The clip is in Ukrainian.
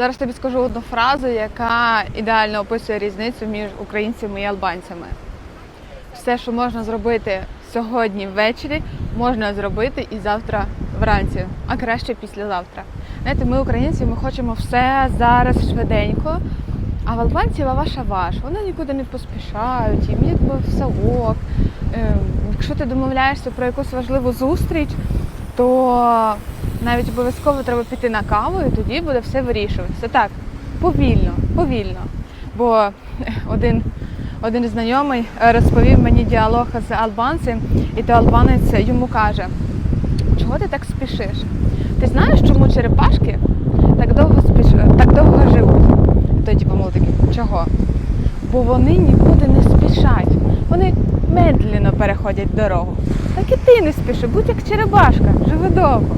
Зараз тобі скажу одну фразу, яка ідеально описує різницю між українцями і албанцями. Все, що можна зробити сьогодні ввечері, можна зробити і завтра вранці, а краще післязавтра. Знаєте, ми українці, ми хочемо все зараз швиденько. А в албанців ваша ваш. Вони нікуди не поспішають, їм якби все ок. Ем, Якщо ти домовляєшся про якусь важливу зустріч, то навіть обов'язково треба піти на каву і тоді буде все вирішуватися. Так, повільно, повільно. Бо один, один знайомий е, розповів мені діалог з албанцем, і то албанець йому каже: чого ти так спішиш? Ти знаєш, чому черепашки так довго спіш... так довго живуть? Той типу, мов чого? Бо вони нікуди не спішать. Вони медленно переходять дорогу. Так і ти не спіши, будь як черепашка, живи довго.